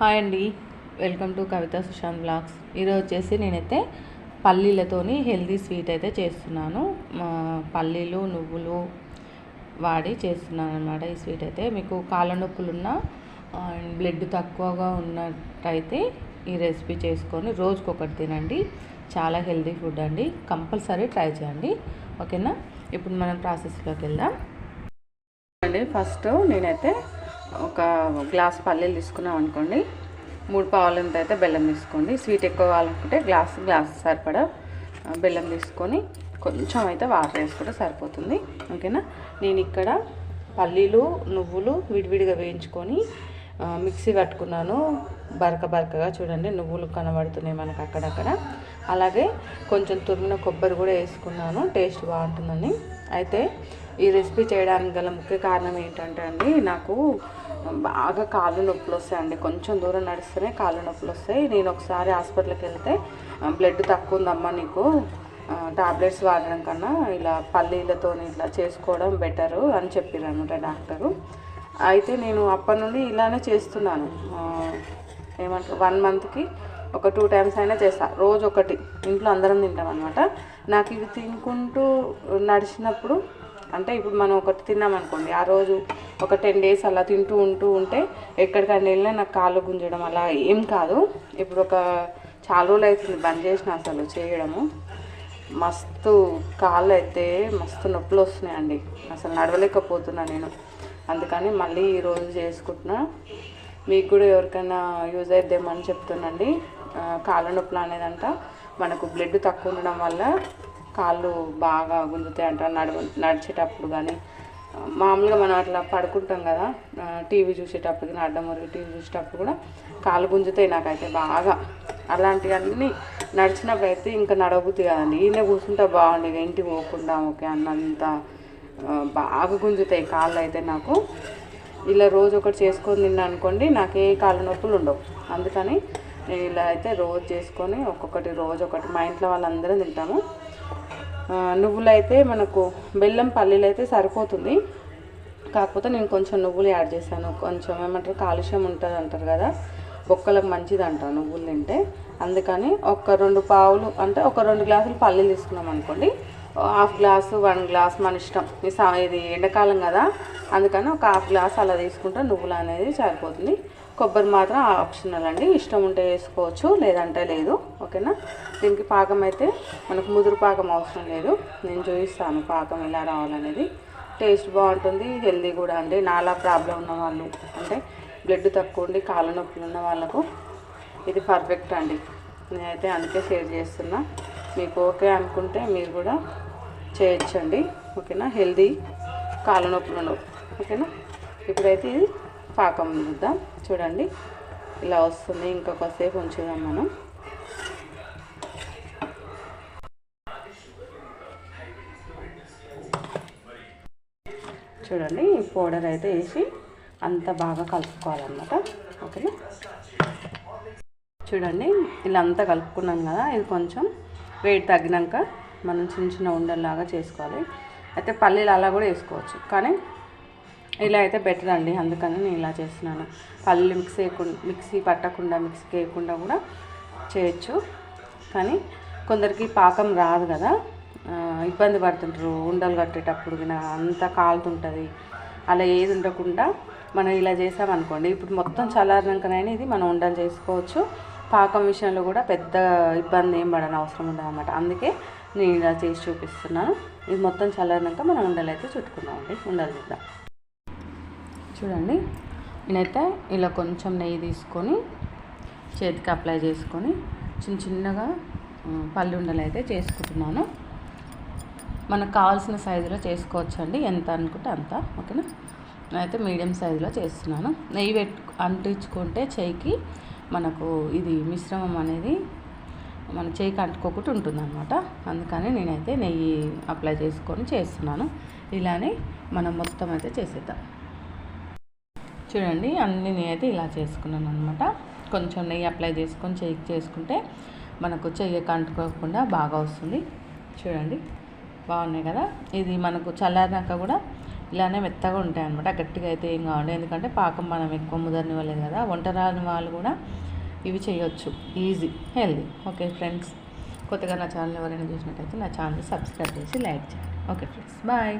Hi అండి. Welcome to Kavitha Sushanth blogs. ఈరోజు వచ్చేసి నేనైతే పల్లీలతోని హెల్దీ స్వీట్ అయితే చేస్తున్నాను. మా పల్లీలు నువ్వులు వాడి చేస్తున్నాను అనమాట ఈ స్వీట్ అయితే. మీకు కాళ్ళ నొప్పులున్న అండ్ బ్లడ్ తక్కువగా ఉన్నట్టయితే ఈ రెసిపీ చేసుకొని రోజుకొకటి తినండి. చాలా హెల్దీ ఫుడ్ అండి. కంపల్సరీ ట్రై చేయండి. ఓకేనా? ఇప్పుడు మనం ప్రాసెస్లోకి వెళ్దాం. అండి ఫస్ట్ నేనైతే ఒక గ్లాస్ పల్లీలు తీసుకున్నాం అనుకోండి. మూడు పావులంత అయితే బెల్లం తీసుకోండి. స్వీట్ ఎక్కువ కావాలనుకుంటే గ్లాస్ గ్లాస్ సరిపడా బెల్లం తీసుకొని కొంచెం అయితే వాటర్ వేసుకుంటే సరిపోతుంది. ఓకేనా? నేను ఇక్కడ పల్లీలు నువ్వులు విడివిడిగా వేయించుకొని మిక్సీ కట్టుకున్నాను బరక బరకగా చూడండి నువ్వులు కనబడుతున్నాయి మనకు అక్కడక్కడ. అలాగే కొంచెం తురిమిన కొబ్బరి కూడా వేసుకున్నాను. టేస్ట్ బాగుంటుందని. అయితే ఈ రెసిపీ చేయడానికి గల ముఖ్య కారణం ఏంటంటే అండి నాకు బాగా కాళ్ళు నొప్పులు వస్తాయండి. కొంచెం దూరం నడిస్తేనే కాళ్ళు నొప్పులు వస్తాయి. నేను ఒకసారి హాస్పిటల్కి వెళ్తే బ్లడ్ తక్కువ ఉందమ్మా నీకు టాబ్లెట్స్ వాడడం కన్నా ఇలా పల్లీలతో ఇట్లా చేసుకోవడం బెటరు అని చెప్పారు అనమాట డాక్టరు. అయితే నేను అప్పటి నుండి ఇలానే చేస్తున్నాను. ఏమంటారు వన్ మంత్కి ఒక టూ టైమ్స్ అయినా చేస్తా. రోజు ఒకటి ఇంట్లో అందరం తింటాం అనమాట నాకు ఇవి తినుకుంటూ నడిచినప్పుడు అంటే ఇప్పుడు మనం ఒకటి తిన్నామనుకోండి ఆ రోజు ఒక టెన్ డేస్ అలా తింటూ ఉంటూ ఉంటే ఎక్కడికైనా వెళ్ళినా నాకు కాళ్ళు గుంజడం అలా ఏం కాదు. ఇప్పుడు ఒక చాలా రోజులు అవుతుంది బంద్ చేసిన అసలు చేయడము. మస్తు కాళ్ళు అయితే మస్తు నొప్పులు వస్తున్నాయండి. అసలు నడవలేకపోతున్నా నేను. అందుకని మళ్ళీ ఈరోజు చేసుకుంటున్నా. మీకు కూడా ఎవరికైనా యూజ్ అయిద్దేమని చెప్తున్నాండి. కాళ్ళ నొప్పులు అనేదంట. మనకు బ్లడ్ తక్కువ ఉండడం వల్ల కాళ్ళు బాగా గుంజుతాయి అంటారు నడవ నడిచేటప్పుడు కానీ మామూలుగా మనం అట్లా పడుకుంటాం కదా టీవీ చూసేటప్పుడు కానీ అడ్డం మురిగి టీవీ చూసేటప్పుడు కూడా కాళ్ళు గుంజుతాయి నాకైతే బాగా. అలాంటివన్నీ నడిచినప్పుడు అయితే ఇంకా నడవబుద్ది కదండి. ఈయన కూర్చుంటే బాగుండే ఇక ఇంటికి పోకుండా ఓకే అన్నంత బాగా గుంజుతాయి కాళ్ళు అయితే నాకు. ఇలా రోజు ఒకటి చేసుకొని తిన్నా అనుకోండి నాకు ఏ కాళ్ళ నొప్పులు ఉండవు. అందుకని నేను ఇలా అయితే రోజు చేసుకొని ఒక్కొక్కటి రోజు ఒకటి మా ఇంట్లో వాళ్ళందరం తింటాము. నువ్వులైతే నువ్వులు అయితే మనకు బెల్లం పల్లీలు అయితే సరిపోతుంది. కాకపోతే నేను కొంచెం నువ్వులు యాడ్ చేశాను. కొంచెం ఏమంటారు? కాలుష్యం ఉంటుంది అంటారు కదా? బొక్కలకు మంచిది అంటారు నువ్వులు తింటే. అందుకని ఒక రెండు పావులు అంటే ఒక రెండు గ్లాసులు పల్లీలు తీసుకున్నాం అనుకోండి. హాఫ్ గ్లాసు వన్ గ్లాస్ మన ఇష్టం. సా- ఇది ఎండాకాలం కదా. అందుకని ఒక హాఫ్ గ్లాస్ అలా తీసుకుంటే నువ్వులు అనేది సరిపోతుంది. కొబ్బరి మాత్రం ఆప్షనల్ అండి. ఇష్టం ఉంటే వేసుకోవచ్చు లేదంటే లేదు. ఓకేనా? దీనికి పాకం అయితే మనకు ముదురు పాకం అవసరం లేదు. నేను చూపిస్తాను పాకం ఎలా రావాలనేది. టేస్ట్ బాగుంటుంది హెల్దీ కూడా అండి. నాలా ప్రాబ్లం ఉన్న వాళ్ళు అంటే బ్లడ్ తక్కువ ఉండి కాళ్ళ నొప్పులు ఉన్న వాళ్ళకు ఇది పర్ఫెక్ట్ అండి. నేనైతే అందుకే షేర్ చేస్తున్నా. మీకు ఓకే అనుకుంటే మీరు కూడా చేయొచ్చండి. ఓకేనా? హెల్దీ కాళ్ళ నొప్పులు ఉండవు ఓకేనా? ఇప్పుడైతే ఇది పాకం చూద్దాం. చూడండి. ఇలా వస్తుంది. ఇంకొకసేపు ఉంచుదాం మనం. చూడండి. ఈ పౌడర్ అయితే వేసి అంత బాగా కలుపుకోవాలన్నమాట. ఓకేనా? చూడండి. ఇలా అంతా కలుపుకున్నాం కదా. ఇది కొంచెం వేడి తగ్గినాక మనం చిన్న చిన్న ఉండల్లాగా చేసుకోవాలి. అయితే పల్లీలు అలా కూడా వేసుకోవచ్చు. కానీ ఇలా అయితే బెటర్ అండి. అందుకని నేను ఇలా చేస్తున్నాను. పళ్ళు మిక్స్ వేయకుండా మిక్సీ పట్టకుండా మిక్స్ వేయకుండా కూడా చేయొచ్చు. కానీ కొందరికి పాకం రాదు కదా. ఇబ్బంది పడుతుంటారు. ఉండలు కట్టేటప్పుడు అంత అంతా కాలుతుంటుంది. అలా ఏది ఉండకుండా మనం ఇలా చేసామనుకోండి. ఇప్పుడు మొత్తం చల్లారినాకనైనా ఇది మనం ఉండలు చేసుకోవచ్చు. పాకం విషయంలో కూడా పెద్ద ఇబ్బంది ఏం పడని అవసరం ఉండదు అనమాట అందుకే నేను ఇలా చేసి చూపిస్తున్నాను. ఇది మొత్తం చల్లారినాక మనం ఉండలు అయితే చుట్టుకుందామండి ఉండలు చేద్దాం. చూడండి. నేనైతే ఇలా కొంచెం నెయ్యి తీసుకొని చేతికి అప్లై చేసుకొని చిన్న చిన్నగా ఉమ్, అయితే చేసుకుంటున్నాను. మనకు కావాల్సిన సైజులో చేసుకోవచ్చండి. ఎంత అనుకుంటే అంత ఓకేనా? నేనైతే మీడియం సైజులో చేస్తున్నాను. నెయ్యి పెట్టు అంటించుకుంటే చేయికి మనకు ఇది మిశ్రమం అనేది మన చేయికి అంటుకోకుండా ఉంటుంది అనమాట అందుకని నేనైతే నెయ్యి అప్లై చేసుకొని చేస్తున్నాను. ఇలానే మనం మొత్తం అయితే చేసేద్దాం. చూడండి అన్నీ నేనైతే ఇలా చేసుకున్నాను అనమాట కొంచెం నెయ్యి అప్లై చేసుకొని చెయ్యి చేసుకుంటే మనకు చెయ్యి అంటుకోకుండా బాగా వస్తుంది. చూడండి బాగున్నాయి కదా? ఇది మనకు చల్లారినాక కూడా ఇలానే మెత్తగా ఉంటాయి అనమాట గట్టిగా అయితే ఏం కావండి. ఎందుకంటే పాకం మనం ఎక్కువ ముదరనివ్వలేదు కదా? వంట రాని వాళ్ళు కూడా ఇవి చేయొచ్చు. Easy healthy. ఓకే ఫ్రెండ్స్ కొత్తగా నా ఛానల్ ఎవరైనా చూసినట్టయితే నా ఛానల్ సబ్స్క్రైబ్ చేసి లైక్ చేయండి. Okay friends bye.